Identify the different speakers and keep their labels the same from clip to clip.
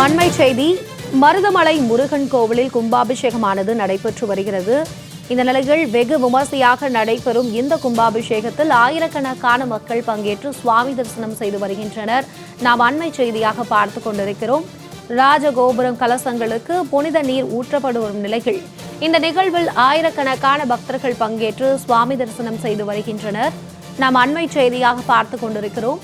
Speaker 1: அண்மை செய்தி மருதமலை முருகன் கோவிலில் கும்பாபிஷேகமானது நடைபெற்று வருகிறது. இந்த நிலையில் வெகு விமர்சையாக நடைபெறும் இந்த கும்பாபிஷேகத்தில் ஆயிரக்கணக்கான மக்கள் பங்கேற்று சுவாமி தரிசனம் செய்து வருகின்றனர். நாம் அண்மை செய்தியாக பார்த்து கொண்டிருக்கிறோம். ராஜகோபுரம் கலசங்களுக்கு புனித நீர் ஊற்றப்படும் நிலையில் இந்த நிகழ்வில் ஆயிரக்கணக்கான பக்தர்கள் பங்கேற்று சுவாமி தரிசனம் செய்து வருகின்றனர். நாம் அண்மை செய்தியாக பார்த்து கொண்டிருக்கிறோம்.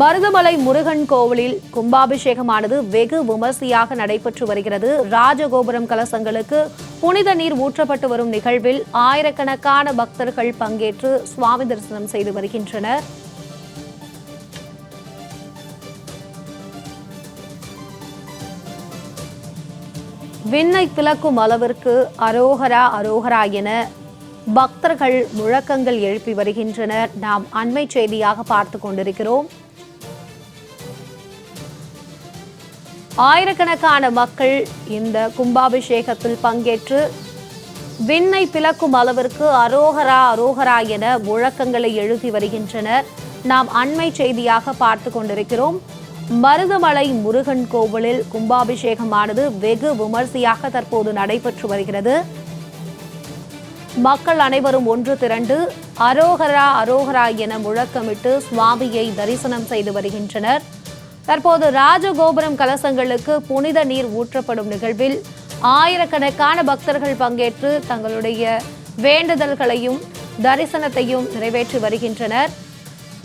Speaker 1: மருதமலை முருகன் கோவிலில் கும்பாபிஷேகமானது வெகு விமர்சையாக நடைபெற்று வருகிறது. ராஜகோபுரம் கலசங்களுக்கு புனித நீர் ஊற்றப்பட்டு வரும் நிகழ்வில் ஆயிரக்கணக்கான பக்தர்கள் பங்கேற்று சுவாமி தரிசனம் செய்து வருகின்றனர். விண்ணை திலக்கும் அளவிற்கு அரோகரா அரோகரா என பக்தர்கள் முழக்கங்கள் எழுப்பி வருகின்றனர். நாம் அண்மை செய்தியாக பார்த்து கொண்டிருக்கிறோம். ஆயிரக்கணக்கான மக்கள் இந்த கும்பாபிஷேகத்தில் பங்கேற்று விண்ணை பிளக்கும் அளவிற்கு அரோகரா அரோகரா என முழக்கங்களை எழுதி வருகின்றனர். நாம் அண்மை செய்தியாக பார்த்து கொண்டிருக்கிறோம். மருதமலை முருகன் கோவிலில் கும்பாபிஷேகமானது வெகு விமர்சையாக தற்போது நடைபெற்று வருகிறது. மக்கள் அனைவரும் ஒன்று திரண்டு அரோகரா அரோகரா என முழக்கமிட்டு சுவாமியை தரிசனம் செய்து வருகின்றனர். தற்போது ராஜகோபுரம் கலசங்களுக்கு புனித நீர் ஊற்றப்படும் நிகழ்வில் ஆயிரக்கணக்கான பக்தர்கள் பங்கேற்று தங்களுடைய வேண்டுதல்களையும் தரிசனத்தையும் நிறைவேற்றி வருகின்றனர்.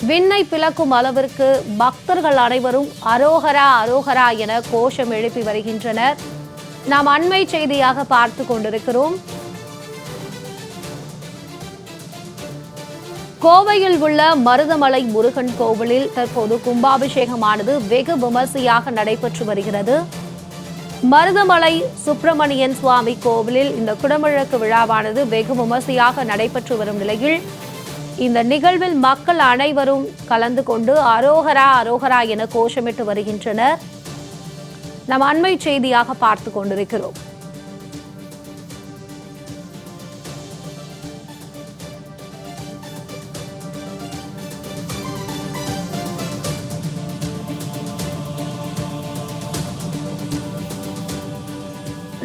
Speaker 1: விண்ணை பிளக்கும் அளவிற்கு பக்தர்கள் அனைவரும் அரோகரா அரோகரா என கோஷம் எழுப்பி வருகின்றனர். நாம் அண்மை செய்தியாக பார்த்து கொண்டிருக்கிறோம். கோவையில் உள்ள மருதமலை முருகன் கோவிலில் தற்போது கும்பாபிஷேகமானது வெகு விமர்சையாக நடைபெற்று வருகிறது. மருதமலை சுப்பிரமணியன் சுவாமி கோவிலில் இந்த குடமிழக்கு விழாவானது வெகு விமர்சையாக நடைபெற்று வரும் நிலையில் இந்த நிகழ்வில் மக்கள் அனைவரும் கலந்து கொண்டு அரோகரா அரோகரா என கோஷமிட்டு வருகின்றனர். நாம் அண்மை செய்தியாக பார்த்து கொண்டிருக்கிறோம்.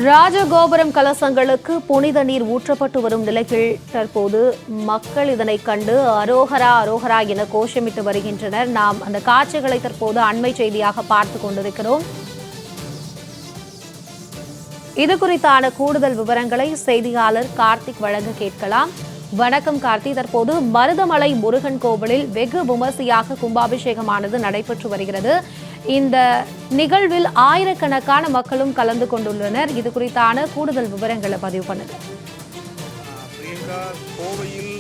Speaker 1: ராஜகோபுரம் கலசங்களுக்கு புனித நீர் ஊற்றப்பட்டு வரும் நிலையில் தற்போது மக்கள் இதனை கண்டு அரோகரா அரோகரா என கோஷமிட்டு வருகின்றனர். நாம் அந்த காட்சிகளை தற்போது அண்மை செய்தியாக பார்த்து கொண்டிருக்கிறோம். இது குறித்தான கூடுதல் விவரங்களை செய்தியாளர் கார்த்திக் வழங்க கேட்கலாம். வணக்கம் கார்த்தி தற்போது மருதமலை முருகன் கோவிலில் வெகு விமர்சையாக கும்பாபிஷேகமானது நடைபெற்று வருகிறது. இந்த நிகழ்வில் ஆயிரக்கணக்கான மக்களும் கலந்து கொண்டுள்ளனர். இது குறித்தான கூடுதல் விவரங்களை பதிவு பண்ணுங்க.
Speaker 2: பிரியங்கா கோவையில்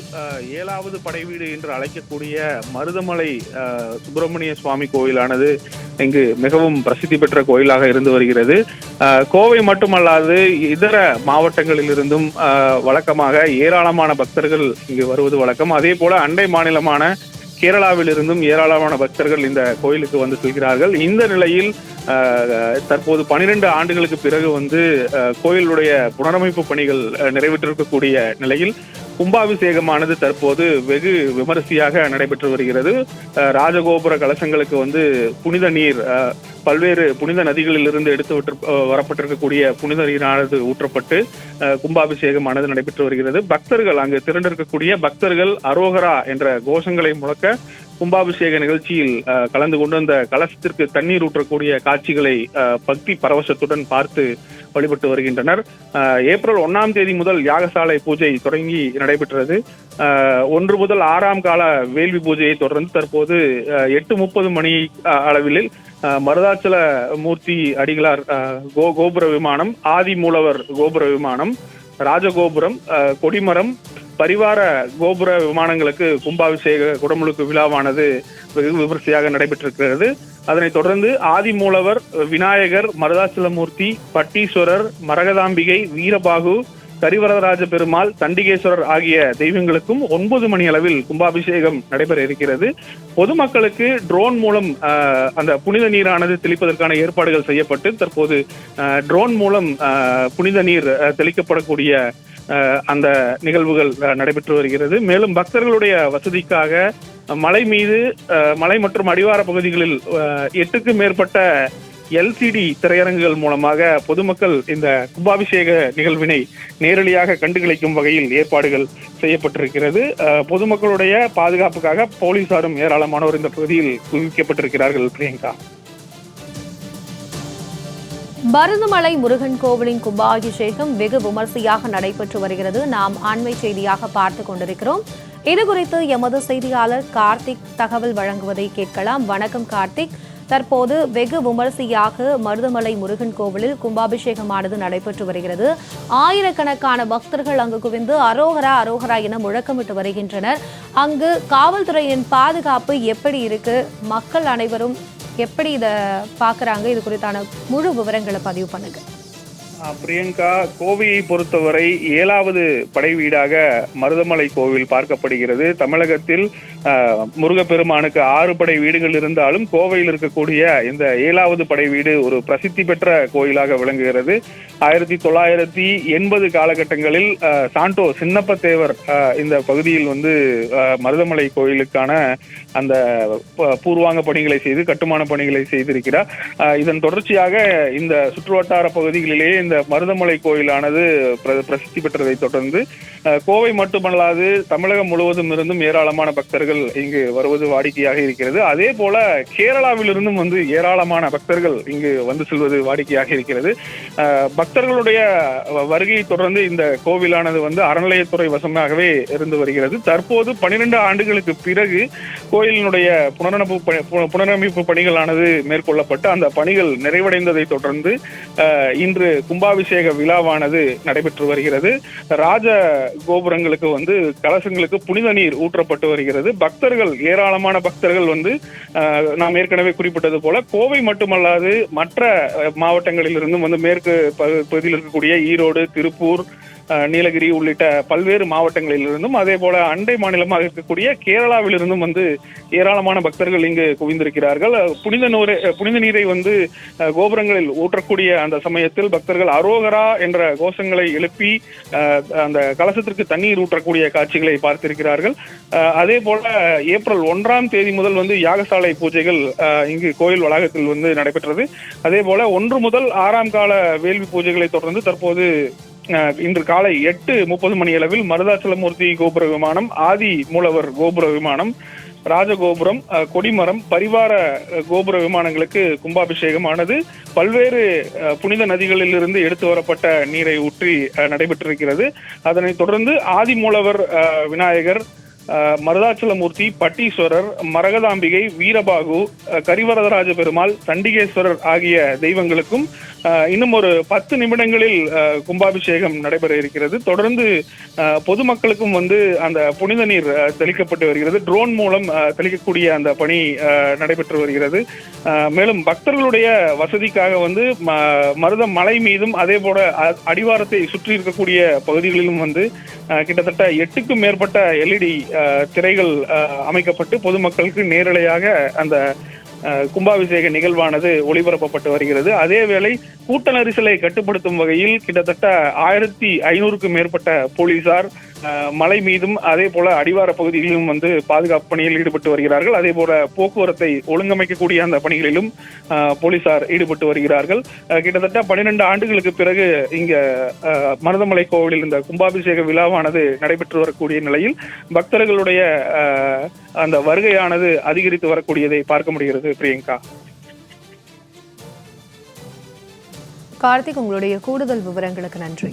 Speaker 2: ஏழாவது படைவீடு என்று அழைக்கக்கூடிய மருதமலை சுப்பிரமணிய சுவாமி கோயிலானது இங்கு மிகவும் பிரசித்தி பெற்ற கோயிலாக இருந்து வருகிறது. கோவை மட்டுமல்லாது இதர மாவட்டங்களிலிருந்தும் அஹ், வழக்கமாக ஏராளமான பக்தர்கள் இங்கு வருவது வழக்கம். அதே போல அண்டை மாநிலமான கேரளாவிலிருந்தும் ஏராளமான பக்தர்கள் இந்த கோயிலுக்கு வந்து செல்கிறார்கள். இந்த நிலையில் தற்போது பனிரெண்டு ஆண்டுகளுக்கு பிறகு வந்து அஹ், கோயிலுடைய புனரமைப்பு பணிகள் அஹ், நிறைவேற்றிருக்கக்கூடிய நிலையில் கும்பாபிஷேகமானது தற்போது வெகு விமரிசையாக நடைபெற்று வருகிறது. அஹ், ராஜகோபுர கலசங்களுக்கு வந்து புனித நீர் அஹ், பல்வேறு புனித நதிகளிலிருந்து எடுத்து விட்டு வரப்பட்டிருக்கக்கூடிய புனித நீரானது ஊற்றப்பட்டு கும்பாபிஷேகமானது நடைபெற்று வருகிறது. பக்தர்கள் அங்கு திரண்டிருக்கக்கூடிய பக்தர்கள் அரோகரா என்ற கோஷங்களை முழக்க கும்பாபிஷேக நிகழ்ச்சியில் கலந்து கொண்டு அந்த கலசத்திற்கு தண்ணீர் ஊற்றக்கூடிய காட்சிகளை அஹ், பக்தி பரவசத்துடன் பார்த்து வழிபட்டு வருகின்றனர். ஏப்ரல் ஒன்னாம் தேதி முதல் யாகசாலை பூஜை தொடங்கி நடைபெற்றது. ஒன்று முதல் ஆறாம் கால வேள்வி பூஜையை தொடர்ந்து தற்போது எட்டு முப்பது மணி அளவில் மருதாச்சல மூர்த்தி அடிகளார் கோ கோபுர விமானம் ஆதி மூலவர் கோபுர விமானம் ராஜகோபுரம் கொடிமரம் பரிவார கோபுர விமானங்களுக்கு கும்பாபிஷேக குடமுழுக்கு விழாவானது வெகு விமர்சையாக நடைபெற்றிருக்கிறது. அதனைத் தொடர்ந்து ஆதிமூலவர் விநாயகர் மருதாச்சலமூர்த்தி பட்டீஸ்வரர் மரகதாம்பிகை வீரபாகு கரிவரதராஜ பெருமாள் தண்டிகேஸ்வரர் ஆகிய தெய்வங்களுக்கும் ஒன்பது மணி அளவில் கும்பாபிஷேகம் நடைபெற இருக்கிறது. பொதுமக்களுக்கு ட்ரோன் மூலம் அந்த புனித நீரானது தெளிப்பதற்கான ஏற்பாடுகள் செய்யப்பட்டு தற்போது ட்ரோன் மூலம் புனித நீர் தெளிக்கப்படக்கூடிய அந்த நிகழ்வுகள் நடைபெற்று வருகிறது. மேலும் பக்தர்களுடைய வசதிக்காக மலை மீது மலை மற்றும் அடிவார பகுதிகளில் எட்டுக்கும் மேற்பட்ட எல்சிடி திரையரங்குகள் மூலமாக பொதுமக்கள் இந்த கும்பாபிஷேக நிகழ்வினை நேரடியாக கண்டுகளிக்கும் வகையில் ஏற்பாடுகள் செய்யப்பட்டிருக்கிறது. பொதுமக்களுடைய பாதுகாப்புக்காக போலீசாரும் ஏராளமானோர் இந்த பகுதியில் குவிக்கப்பட்டிருக்கிறார்கள் பிரியங்கா.
Speaker 1: மருதுமலை முருகன் கோவிலின் கும்பாபிஷேகம் வெகு விமர்சையாக நடைபெற்று வருகிறது. நாம் ஆண்மை செய்தியாக பார்த்து கொண்டிருக்கிறோம். இது குறித்து எமது செய்தியாளர் கார்த்திக் தகவல் வழங்குவதை கேட்கலாம். வணக்கம் கார்த்திக். தற்போது வெகு விமரிசையாக மருதமலை முருகன் கோவிலில் கும்பாபிஷேகமானது நடைபெற்று வருகிறது. ஆயிரக்கணக்கான பக்தர்கள் அங்கு குவிந்து அரோகரா அரோகரா என முழக்கமிட்டு வருகின்றனர். அங்கு காவல்துறையின் பாதுகாப்பு எப்படி இருக்கு? மக்கள் அனைவரும் எப்படி இதை பார்க்குறாங்க? இது குறித்தான முழு விவரங்களை பதிவு
Speaker 2: பண்ணுங்கள் பிரியங்கா கோவையை பொறுத்தவரை ஏழாவது படை வீடாக மருதமலை கோவில் பார்க்கப்படுகிறது. தமிழகத்தில் ஆஹ், முருகப்பெருமானுக்கு ஆறு படை வீடுகள் இருந்தாலும் கோவையில் இருக்கக்கூடிய இந்த ஏழாவது படை வீடு ஒரு பிரசித்தி பெற்ற கோயிலாக விளங்குகிறது. ஆயிரத்தி தொள்ளாயிரத்தி எண்பது காலகட்டங்களில் சாண்டோ சின்னப்பத்தேவர் ஆஹ், இந்த பகுதியில் வந்து ஆஹ், மருதமலை கோயிலுக்கான அந்த ப- பூர்வாங்க பணிகளை செய்து கட்டுமான பணிகளை செய்திருக்கிறார். இதன் தொடர்ச்சியாக இந்த சுற்றுவட்டார பகுதிகளிலேயே இந்த மருதமலை கோயிலானது பிர- பிரசித்தி பெற்றதை தொடர்ந்து கோவை மட்டுமல்லாது தமிழகம் முழுவதும் இருந்தும் ஏராளமான பக்தர்கள் இங்கு வருவது வாடிக்கையாக இருக்கிறது. அதே போல கேரளாவிலிருந்தும் வந்து ஏராளமான பக்தர்கள் இங்கு வந்து செல்வது வாடிக்கையாக இருக்கிறது. பக்தர்களுடைய வருகையை தொடர்ந்து இந்த கோவிலானது வந்து அறநிலையத்துறை வசமாகவே இருந்து வருகிறது. தற்போது பன்னிரண்டு ஆண்டுகளுக்கு பிறகு கோயிலினுடைய புனரமைப்பு பணி- புனரமைப்பு பணிகளானது மேற்கொள்ளப்பட்டு அந்த பணிகள் நிறைவடைந்ததை தொடர்ந்து இன்று கும்பாபிஷேக விழாவானது நடைபெற்று வருகிறது. ராஜ கோபுரங்களுக்கு வந்து கலசங்களுக்கு புனித நீர் ஊற்றப்பட்டு வருகிறது. பக்தர்கள் ஏராளமான பக்தர்கள் வந்து நாம் ஏற்கனவே குறிப்பிட்டது போல கோவை மட்டுமல்லாது மற்ற மாவட்டங்களிலிருந்தும் வந்து மேற்கு பகு- பகுதியில் இருக்கக்கூடிய ஈரோடு திருப்பூர் நீலகிரி உள்ளிட்ட பல்வேறு மாவட்டங்களிலிருந்தும் அதே போல அண்டை மாநிலமாக இருக்கக்கூடிய கேரளாவிலிருந்தும் வந்து ஏராளமான பக்தர்கள் இங்கு குவிந்திருக்கிறார்கள். புனித நூரை புனித நீரை வந்து கோபுரங்களில் ஊற்றக்கூடிய அந்த சமயத்தில் பக்தர்கள் அரோகரா என்ற கோஷங்களை எழுப்பி அந்த கலசத்திற்கு தண்ணீர் ஊற்றக்கூடிய காட்சிகளை பார்த்திருக்கிறார்கள். அதே போல ஏப்ரல் ஒன்றாம் தேதி முதல் வந்து யாகசாலை பூஜைகள் இங்கு கோயில் வளாகத்தில் வந்து நடைபெற்றது. அதே போல ஒன்று முதல் ஆறாம் கால வேள்வி பூஜைகளை தொடர்ந்து தற்போது இன்று காலை எட்டு முப்பது மணி அளவில் மருதாச்சலமூர்த்தி கோபுர விமானம் ஆதி மூலவர் கோபுர விமானம் ராஜகோபுரம் கொடிமரம் பரிவார கோபுர விமானங்களுக்கு கும்பாபிஷேகமானது. பல்வேறு புனித நதிகளிலிருந்து எடுத்து வரப்பட்ட நீரை ஊற்றி நடைபெற்றிருக்கிறது. அதனைத் தொடர்ந்து ஆதி மூலவர் விநாயகர் மருதாச்சலமூர்த்தி பட்டீஸ்வரர் மரகதாம்பிகை வீரபாகு கரிவரதராஜ பெருமாள் சண்டிகேஸ்வரர் ஆகிய தெய்வங்களுக்கும் இன்னும் ஒரு பத்து நிமிடங்களில் கும்பாபிஷேகம் நடைபெற இருக்கிறது. தொடர்ந்து பொதுமக்களுக்கும் வந்து அந்த புனித நீர் தெளிக்கப்பட்டு வருகிறது. ட்ரோன் மூலம் தெளிக்கக்கூடிய அந்த பணி நடைபெற்று வருகிறது. மேலும் பக்தர்களுடைய வசதிக்காக வந்து ம- மருத மலை மீதும் அதே போல அ- அடிவாரத்தை சுற்றி இருக்கக்கூடிய பகுதிகளிலும் வந்து கிட்டத்தட்ட எட்டுக்கும் மேற்பட்ட எல்இடி திரைகள் அஹ், அமைக்கப்பட்டு பொதுமக்களுக்கு நேரலையாக அந்த அஹ், கும்பாபிஷேக நிகழ்வானது ஒளிபரப்பப்பட்டு வருகிறது. அதேவேளை கூட்ட நெரிசலை கட்டுப்படுத்தும் வகையில் கிட்டத்தட்ட ஆயிரத்தி ஐநூறுக்கும் மேற்பட்ட போலீசார் மலை மீதும் அதே போல அடிவார பகுதிகளிலும் வந்து பாதுகாப்பு பணியில் ஈடுபட்டு வருகிறார்கள். அதே போல போக்குவரத்தை ஒழுங்கமைக்கக்கூடிய அந்த பணிகளிலும் போலீசார் ஈடுபட்டு வருகிறார்கள். கிட்டத்தட்ட பன்னிரெண்டு ஆண்டுகளுக்கு பிறகு இங்க மருதமலை கோவிலில் இந்த கும்பாபிஷேக விழாவானது நடைபெற்று வரக்கூடிய நிலையில் பக்தர்களுடைய அஹ், அந்த வருகையானது அதிகரித்து வரக்கூடியதை பார்க்க முடிகிறது பிரியங்கா.
Speaker 1: கார்த்திக் உங்களுடைய கூடுதல் விவரங்களுக்கு நன்றி.